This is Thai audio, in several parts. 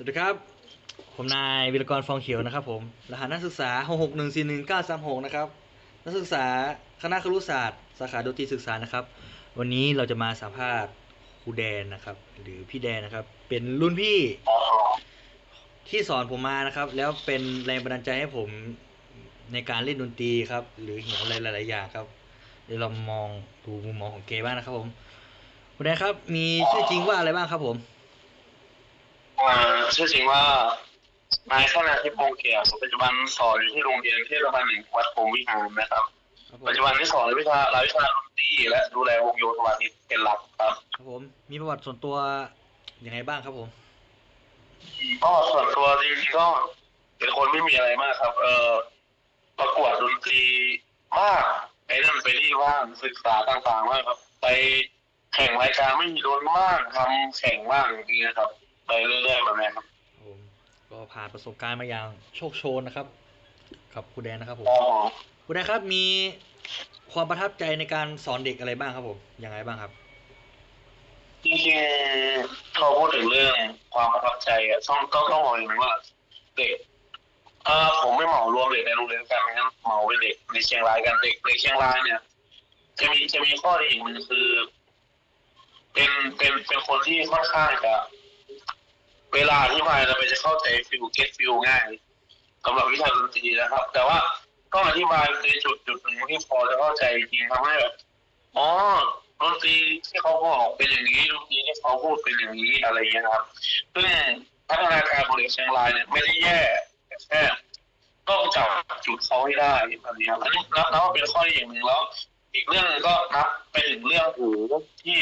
สวัสดีครับ ผมนายวิรกรฟองเขียวนะครับผม รหัสนักศึกษา 66141936นะครับ นักศึกษาคณะครุศาสตร์ สาขาดนตรีศึกษานะครับ วันนี้เราจะมาสัมภาษณ์ครูแดนนะครับ หรือพี่แดนนะครับ เป็นรุ่นพี่ที่สอนผมมานะครับ แล้วเป็นแรงบันดาลใจให้ผมในการเล่นดนตรีครับ หรือเห็นอะไรหลาย ๆ อย่างครับ เดี๋ยวเรามองดูมุมมองของเกบ้างนะครับผมครูแดนครับ มีชื่อจริงว่าอะไรบ้างครับผม อ่าชื่อจริงว่านายขนาทิพย์พงษ์เกียรติปัจจุบันสอนอยู่ที่โรงเรียนเทศบาลหนึ่งวัดพรหมวิหารนะครับครับผมปัจจุบันที่สอนวิชารายวิชาดนตรีและดูแลวงโยธวาทิตเป็นหลักครับครับผมมีประวัติส่วนตัวยังไงบ้างครับผมก็ส่วนตัวจริงๆก็เป็นคนไม่มีอะไรมากครับ เออประกวดดนตรีมากไปนั่นไปนี่ว่างศึกษาต่างๆมากครับ ไปแข่งรายการไม่มีโดนมากทำแข่งบ้างอย่างเงี้ยครับ ไปเรื่อยๆแบบนี้ครับครับผมก็ผ่านประสบการณ์มาอย่างโชคโชนนะครับกับครูแดนนะครับผมอ๋อครูแดนครับมีความประทับใจในการสอนเด็กอะไรบ้างครับผมยังไงบ้างครับจริงๆเราพูดถึงเรื่องความประทับใจอะต้องต้องต้องบอกอย่างนี้ว่า เด็กเอ่อผมไม่เหมารวมเด็กในโรงเรียนกันงั้นเหมาเป็นเด็กในเชียงรายกันเด็กในเชียงรายเนี่ยจะมีจะมีข้อดีอย่างหนึ่งคือ เป็นเป็นเป็นคนที่ค่อนข้างจะ เวลาอธิบายเราไปจะเข้าใจฟิลเก็ตฟิลง่ายสำหรับวิชาดนตรีนะครับ แต่ว่าต้องอธิบายในจุดจุดหนึ่งที่พอจะเข้าใจจริงทำให้แบบอ๋อดนตรีที่เขาบอกเป็นอย่างนี้ดนตรีที่เขาพูดเป็นอย่างนี้อะไรเงี้ยครับซึ่งพัฒนาการของเด็กเชียงรายเนี่ยไม่ได้แย่แค่ต้องจับจุดเขาให้ได้แบบนี้ครับอันนี้นับนับว่าเป็นข้อดีอย่างหนึ่งแล้ว อีกเรื่องนึงก็นับไปถึงเรื่องหูที่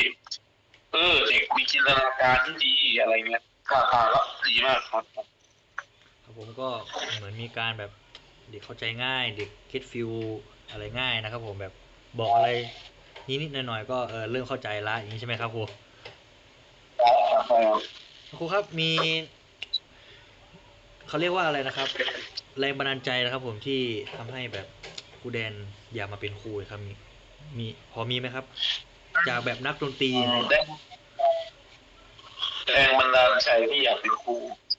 เออเด็กมีจินตนาการที่ดีอะไรเงี้ย ท่าทางก็ดีมากครับครับผมก็เหมือนมีการแบบเด็กเข้าใจง่าย เด็กเก็ตฟิลอะไรง่ายนะครับ ผมแบบบอกอะไรนิดๆหน่อยๆก็เออเริ่มเข้าใจละอย่างนี้ใช่ไหมครับครูครูครับมีเขาเรียกว่าอะไรนะครับ แรงบันดาลใจนะครับ ผมที่ทำให้แบบครูแดนอยากมาเป็นครูครับมีมีพอมีไหมครับ จากแบบนักดนตรีนะ แรงแรงบันดาลใจที่อยากเป็นครู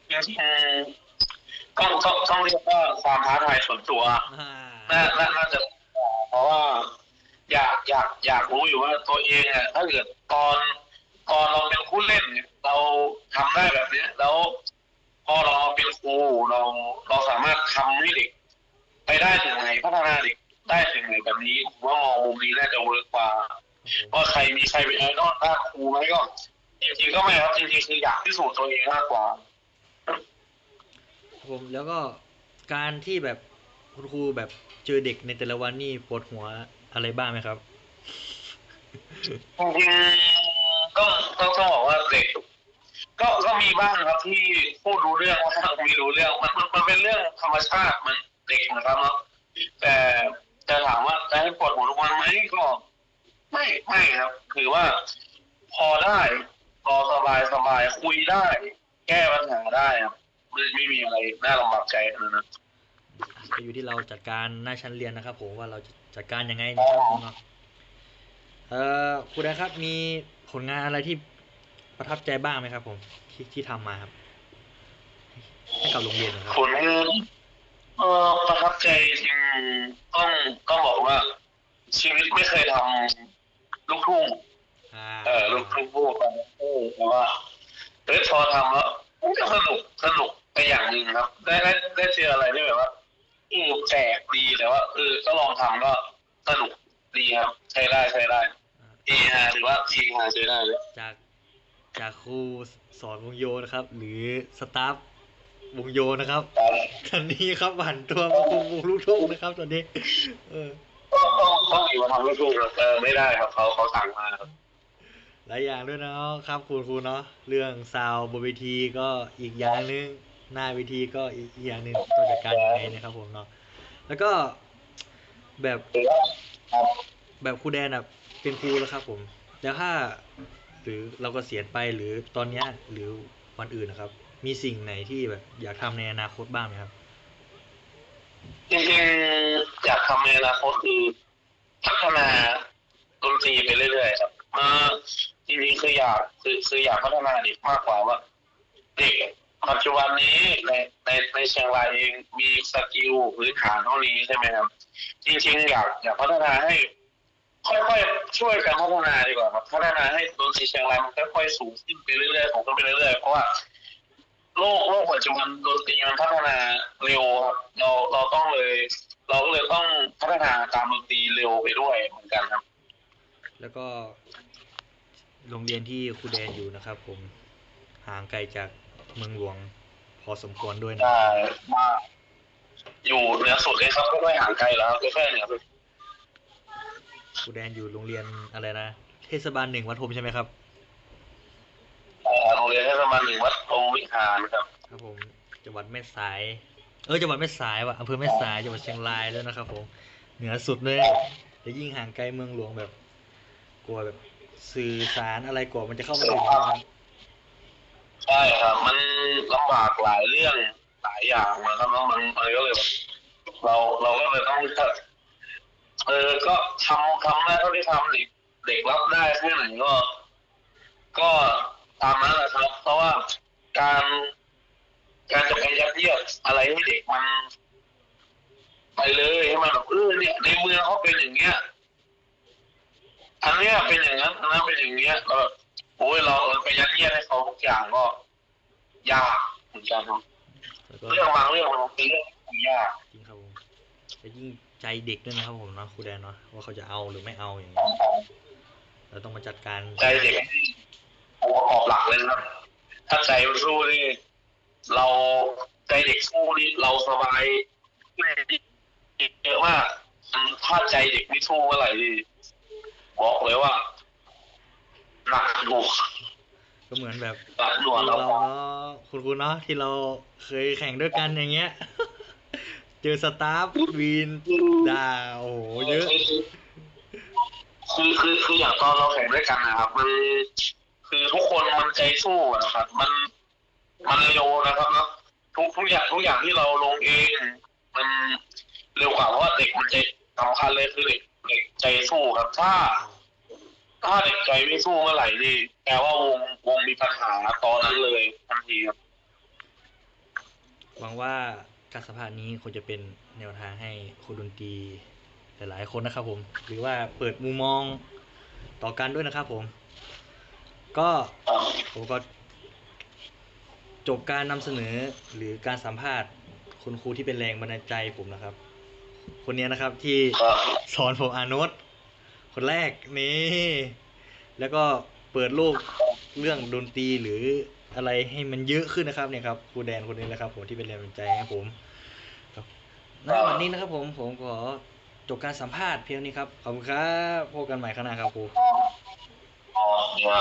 จริงๆต้องต้องต้องเรียกว่าความท้าทายส่วนตัวอ่าน่าน่าน่าจะ เพราะว่า อยากอยากอยากรู้อยู่ว่าตัวเองอะถ้าเกิดตอนตอนเราเป็นผู้เล่นเนี่ยเราทำได้แบบเนี้ย แล้วพอเรามาเป็นครูเราเราสามารถทำให้เด็ก ไปได้ถึงไหนพัฒนาเด็กได้ถึงไหนแบบนี้ผมว่ามองมุมนี้น่าจะเวิร์กกว่าครับผมว่าใครมีใครเป็นไอดอลด้านครูไหมก็ จริงๆก็ไม่ครับจริงๆคืออยากพิสูจน์ตัวเองมากกว่าครับผมแล้วก็การที่แบบคุณครูแบบเจอเด็กในแต่ละวันนี่ปวดหัวอะไรบ้างไหมครับจริงๆก็ต้องต้องบอกว่าเด็กก็ก็มีบ้างครับที่พูดรู้เรื่องบ้างไม่รู้เรื่องมันมันมันเป็นเรื่องธรรมชาติมันเด็กนะครับเนาะแต่จะถามว่าจะให้ปวดหัวทุกวันไหมก็ ไม่ไม่ครับ คือว่าพอได้ พอสบายสบายคุยได้ แก้ปัญหาได้ครับไม่ไม่มีอะไรน่าลำบากใจขนาดนั้นก็อยู่ที่เราจัดการหน้าชั้นเรียนนะครับผมว่าเราจะจัดการยังไงนะครับผมเนาะเอ่อครูแดนครับมีผลงานอะไรที่ประทับใจบ้างไหมครับ ผมที่ที่ทำมาครับให้กับโรงเรียนนะครับผลงานเออประทับใจจริงต้องต้องบอกว่าชีวิตไม่เคยทำลูกทุ่งอ่า เออลูกทุ่งพูดกันแต่ว่าเฮ้ยพอทำแล้วมันก็สนุกสนุกไปอย่างหนึ่งครับ ได้ได้ได้เจออะไรที่แบบว่าเออแปลกดีแต่ว่าเออก็ลองทำก็สนุกดีครับ ใช้ได้ใช้ได้เอฮาหรือว่าทีฮาใช้ได้เลยจากจากครูสอนวงโยนะครับ หรือสตาฟวงโยนะครับครับตอนนี้ครับหันตัวมาคุมวงลูกทุ่งนะครับ ตอนนี้ เออต้องต้องต้องมีมาทำลูกทุ่งนะเออไม่ได้ครับเขาเขาสั่งมาครับ หลายอย่างด้วยเนาะครับคุณครูเนาะเรื่องซาวบนเวทีก็อีกอย่างหนึงหน้าเวทีก็อีกอย่างหนึ่งต้องจัดการยังไงนะครับผมเนาะแล้วก็แบบแบบครูแดนอะเป็นครูแล้วครับ ผมแล้วถ้าหรือเราก็เสียไปหรือตอนเนี้ยหรือวันอื่นนะครับ มีสิ่งไหนที่แบบ อยากทำในอนาคตบ้างไหมครับจริงๆอยากทำในอนาคตคือพัฒนาดนตรีไปเรื่อยๆครับเออ จริงๆคืออยากคือคืออยากพัฒนาเด็กมากกว่าว่าเด็กปัจจุบันนี้ในในในเชียงรายเองมีสกิลพื้นฐานเท่านี้ใช่ไหมครับ จริง ๆ อยากอยากพัฒนาให้ ค่อยๆช่วยกันพัฒนาดีกว่าครับพัฒนาให้ดนตรีเชียงรายมันค่อยๆสูงขึ้นไปเรื่อยๆสูงขึ้นไปเรื่อยๆเพราะว่าโลกโลกปัจจุบันดนตรีมันพัฒนาเร็วครับเราเราต้องเลย เราก็เลยต้องพัฒนาตามดนตรีเร็วไปด้วยเหมือนกันครับ แล้วก็ โรงเรียนที่ครูแดนอยู่นะครับผมห่างไกลจากเมืองหลวง พอสมควรด้วยนะ ได้มากอยู่เหนือสุดเลยครับก็ไม่ห่างไกลแล้วครับก็แค่เหนือสุดครูแดนอยู่โรงเรียนอะไรนะ เทศบาลหนึ่งวัดพรมใช่ไหมครับ เอ่อโรงเรียนเทศบาลหนึ่งวัดพรหมวิหารครับ ครับผมจังหวัดแม่สาย เออจังหวัดแม่สายว่ะอำเภอแม่สายจังหวัดเชียงรายด้วยนะครับผมเหนือสุดเลยแต่ยิ่งห่างไกลเมืองหลวงแบบ กลัวแบบ สื่อสารอะไรกลัวมันจะเข้าม่ถึงนะครับใช่ครับ มันลำบากหลายเรื่องหลายอย่างนะครับแล้วมันมันก็เลยแบบเราเราก็เลยต้องเออก็ทำทำได้เท่าที่ทำเด็กเด็กรับได้แค่ไหนก็ ก็ตามนั้นแหละครับ เพราะว่าการการจะไปยัดเยียดอะไรให้เด็กมัน ไปเลยให้มันแบบเออเนี่ยในเมืองเขาเป็นอย่างเงี้ย อันเนี้ยเป็นอย่างนั้นอันนั้นเป็นอย่างเงี้ยก็แบบโอ้ยเราเราไปยัดเยียดให้เขาทุกอย่างก็ ยากเหมือนกันครับแล้วก็เรื่องบางเรื่องมันเป็นเรื่องที่ยากจริงครับผมแต่ยิ่งใจเด็กด้วยนะครับผมเนาะครูแดนเนาะว่าเขาจะเอาหรือไม่เอาอย่างเงี้ยเราต้องมาจัดการใจเด็กองค์ประกอบหลักเลยนะครับถ้าใจมันสู้นี่เราใจเด็กสู้นี่เราสบายเยอะมากถ้าใจเด็กไม่สู้เมื่อไหร่นี่ บอกเลยว่าหนักหน่วงก็เหมือนแบบหนักหน่วงเราเราเนาะคุณครูเนาะที่เราเคยแข่งด้วยกันอย่างเงี้ย เจอสตาฟวีนด่าโอ้โหเยอะคือคือคืออย่างตอนเราแข่งด้วยกันนะครับ มันคือทุกคนมันใจสู้อะนะครับ มันมันเร็วนะครับเนาะทุกทุกอย่างทุกอย่างที่เราลงเอง มันเร็วกว่าเพราะว่าเด็กมันใจสำคัญเลยคือเด็ก เด็กใจสู้ครับถ้า ถ้าเด็กใจไม่สู้เมื่อไหร่นี่แปลว่าวงวงมีปัญหาตอนนั้นเลยทันทีครับหวังว่าการสัมภาษณ์นี้คงจะเป็นแนวทางให้ครูดนตรีหลายๆคนนะครับผม หรือว่าเปิดมุมมองต่อกันด้วยนะครับผม ก็ผมก็จบการนำเสนอหรือการสัมภาษณ์คุณครูที่เป็นแรงบันดาลใจผมนะครับ คนเนี้ยนะครับที่ก็สอนผมอ่านโน้ตคนแรกนี่ แล้วก็เปิดโลกเรื่องดนตรีหรืออะไรให้มันเยอะขึ้นนะครับเนี่ยครับครูแดนคนนี้แหละครับ ผมที่เป็นแรงบันดาลใจให้ผมครับณวันนี้นะครับ ผมผมขอจบการสัมภาษณ์เพียงนี้ครับขอบคุณครับพบกันใหม่ข้างหน้าครับครูอ๋อเนี่ย